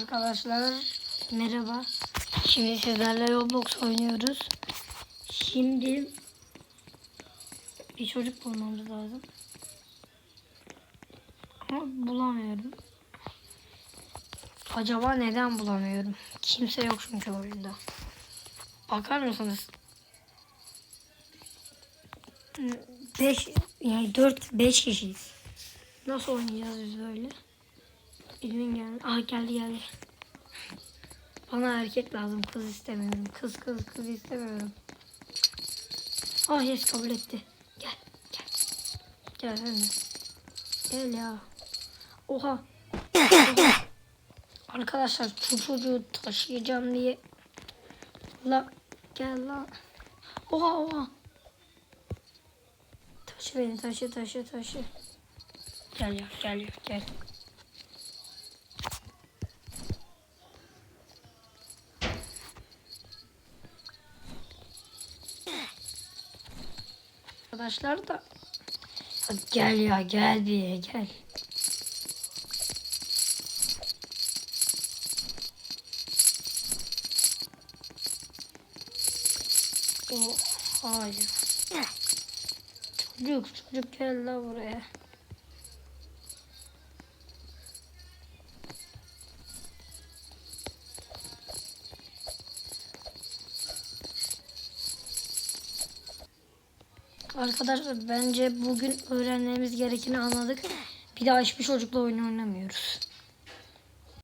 Arkadaşlar merhaba. Şimdi sizlerle Roblox oynuyoruz. Şimdi bir çocuk bulmamız lazım. Ama bulamıyorum. Acaba neden bulamıyorum? Kimse yok çünkü oyunda. Bakar mısınız? 5 yani 4 5 kişiyiz. Nasıl oynayacağız biz böyle? Birinin geldi. Ah geldi geldi. Bana erkek lazım. Kız istemiyorum. Kız kız kız istemiyorum. Ah yes kabul etti. Gel gel. Gel sen. Gel ya. Oha. Arkadaşlar çocuğu taşıyacağım diye. La gel la. Oha oha. Taşı beni taşı taşı taşı. Gel ya gel ya gel. Arkadaşlar da gel ya gel bir gel. Oh, hayır. Çocuk çocuk gel la buraya. Arkadaşlar bence bugün öğrenmemiz gerekeni anladık. Bir daha hiçbir çocukla oyun oynamıyoruz.